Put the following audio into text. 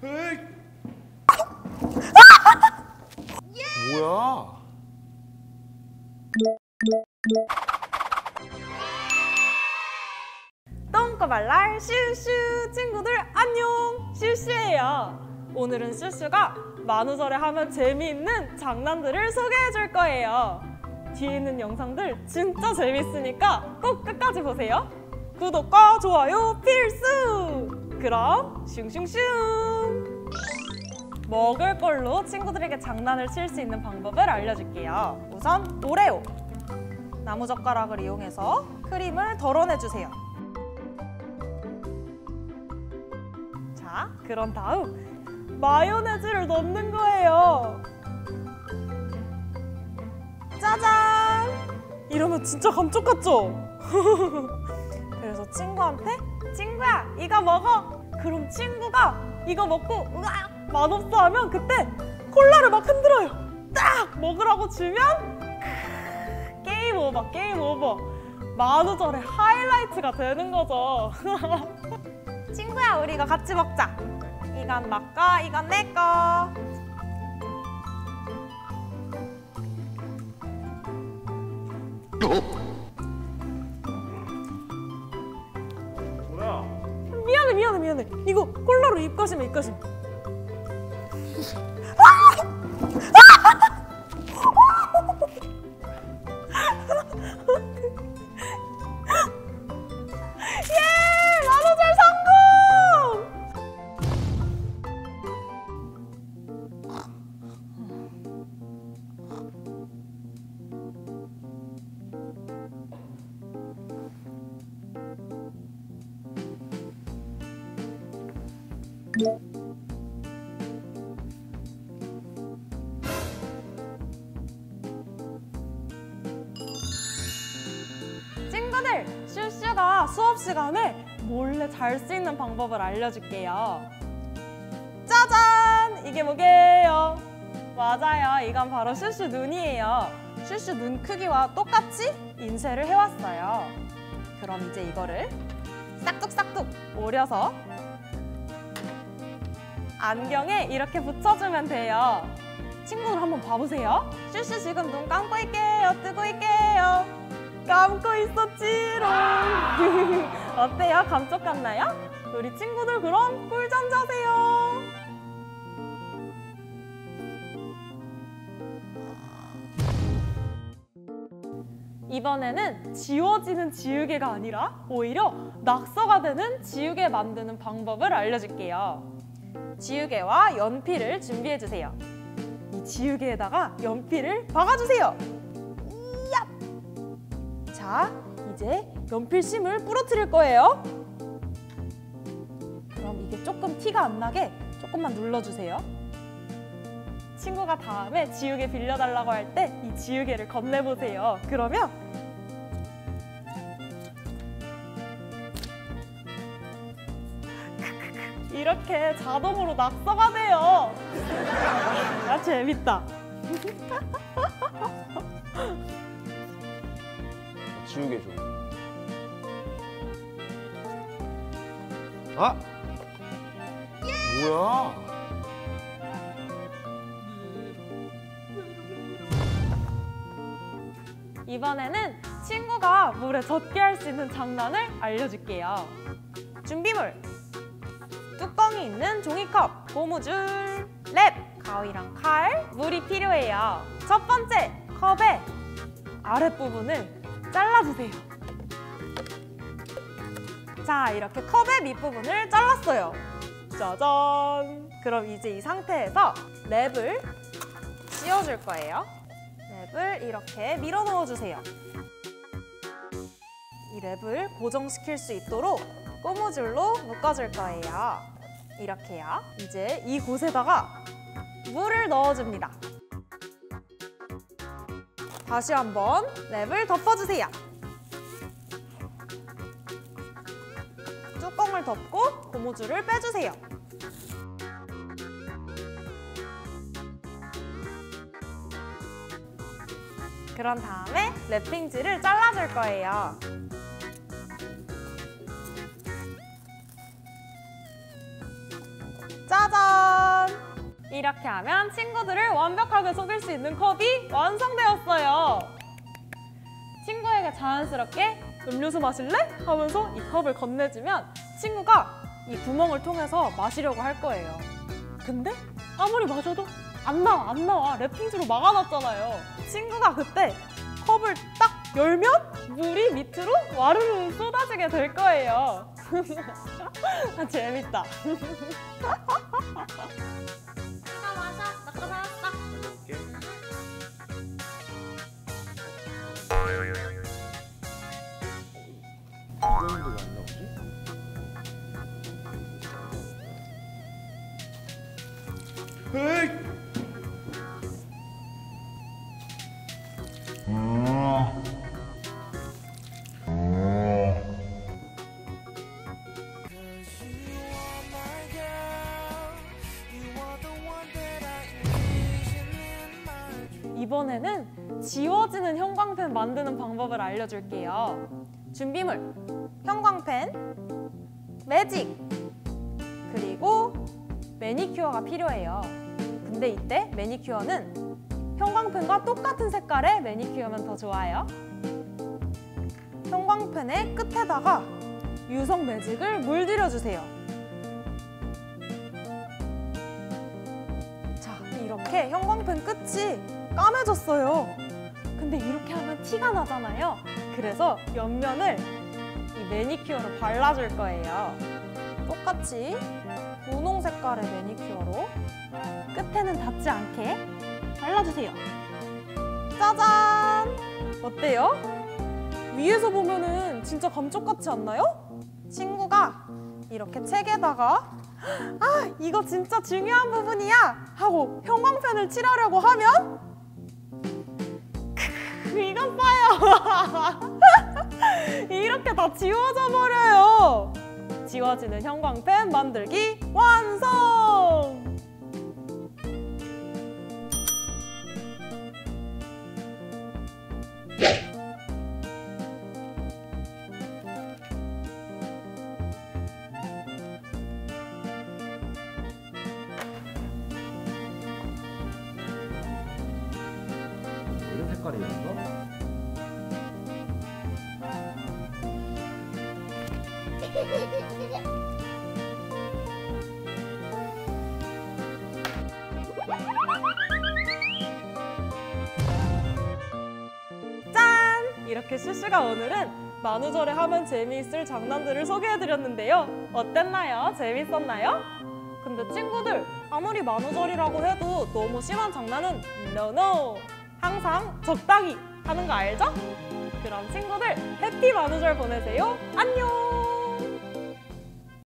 뭐야? 똥꼬발랄 슈슈 친구들 안녕. 슈슈예요. 오늘은 슈슈가 만우절에 하면 재미있는 장난들을 소개해 줄 거예요. 뒤에 있는 영상들 진짜 재밌으니까 꼭 끝까지 보세요. 구독과 좋아요 필수 그럼 슝슝슝 먹을 걸로 친구들에게 장난을 칠 수 있는 방법을 알려줄게요 우선 오레오 나무젓가락을 이용해서 크림을 덜어내주세요 자, 그런 다음 마요네즈를 넣는 거예요. 짜잔! 이러면 진짜 감쪽 같죠? 그래서 친구한테 친구야, 이거 먹어! 그럼 친구가 이거 먹고 으악! 맛없어 하면 그때 콜라를 막 흔들어요. 딱! 먹으라고 주면 게임 오버, 게임 오버. 만우절의 하이라이트가 되는 거죠. 친구야 우리 이거 같이 먹자 이건 너거 이건 내거 뭐 미안해. 이거 콜라로 입가심 입가심. 예! 친구들, 슈슈가 수업 시간에 몰래 잘 수 있는 방법을 알려줄게요. 짜잔! 이게 뭐게요? 맞아요. 이건 바로 슈슈 눈이에요. 슈슈 눈 크기와 똑같이 인쇄를 해왔어요. 그럼 이제 이거를 싹둑싹둑 오려서 안경에 이렇게 붙여주면 돼요. 친구들 한번 봐보세요. 슈슈 지금 눈 감고 있게요. 뜨고 있게요. 감고 있었지롱. 어때요? 감쪽 같나요? 우리 친구들 그럼 꿀잠 자세요. 이번에는 지워지는 지우개가 아니라 오히려 낙서가 되는 지우개 만드는 방법을 알려줄게요. 지우개와 연필을 준비해주세요. 이 지우개에다가 연필을 박아주세요. 이야! 자, 이제 연필심을 부러뜨릴 거예요. 그럼 이게 조금 티가 안 나게 조금만 눌러주세요. 친구가 다음에 지우개 빌려달라고 할 때 이 지우개를 건네보세요. 그러면 이렇게 자동으로 낙서가 돼요. 아, 재밌다. 지우개 줘. 아? 뭐야? 이번에는 친구가 물에 젖게 할 수 있는 장난을 알려줄게요. 준비물! 뚜껑이 있는 종이컵, 고무줄, 랩, 가위랑 칼, 물이 필요해요. 첫 번째, 컵의 아랫부분을 잘라주세요. 자, 이렇게 컵의 밑부분을 잘랐어요. 짜잔! 그럼 이제 이 상태에서 랩을 씌워줄 거예요. 랩을 이렇게 밀어 넣어주세요. 이 랩을 고정시킬 수 있도록 고무줄로 묶어줄 거예요. 이렇게요. 이제 이곳에다가 물을 넣어줍니다. 다시 한번 랩을 덮어주세요. 뚜껑을 덮고 고무줄을 빼주세요. 그런 다음에 랩핑지를 잘라줄 거예요. 짜잔! 이렇게 하면 친구들을 완벽하게 속일 수 있는 컵이 완성되었어요. 친구에게 자연스럽게 음료수 마실래? 하면서 이 컵을 건네주면 친구가 이 구멍을 통해서 마시려고 할 거예요. 근데 아무리 마셔도 안 나와, 안 나와. 랩핑지로 막아놨잖아요. 친구가 그때 컵을 딱 열면 물이 밑으로 와르르 쏟아지게 될 거예요. 아, 재밌다. 이거 마셔. 나거 사왔어. 이렇게. 이거는 왜안 나오지? 에이! 이번에는 지워지는 형광펜 만드는 방법을 알려줄게요. 준비물, 형광펜, 매직, 그리고 매니큐어가 필요해요. 근데 이때 매니큐어는 형광펜과 똑같은 색깔의 매니큐어면 더 좋아요. 형광펜의 끝에다가 유성 매직을 물들여 주세요. 자, 이렇게 형광펜 끝이 까매졌어요. 근데 이렇게 하면 티가 나잖아요. 그래서 옆면을 이 매니큐어로 발라줄 거예요. 똑같이 분홍 색깔의 매니큐어로 끝에는 닿지 않게 발라주세요. 짜잔! 어때요? 위에서 보면은 진짜 감쪽같지 않나요? 친구가 이렇게 책에다가 아 이거 진짜 중요한 부분이야 하고 형광펜을 칠하려고 하면 크, 이것 봐요. 이렇게 다 지워져 버려요. 지워지는 형광펜 만들기 완성 색깔이었어? 짠! 이렇게 슈슈가 오늘은 만우절에 하면 재미있을 장난들을 소개해드렸는데요. 어땠나요? 재밌었나요? 근데 친구들, 아무리 만우절이라고 해도 너무 심한 장난은 NO, 항상 적당히 하는 거 알죠? 그럼 친구들, 해피 만우절 보내세요. 안녕!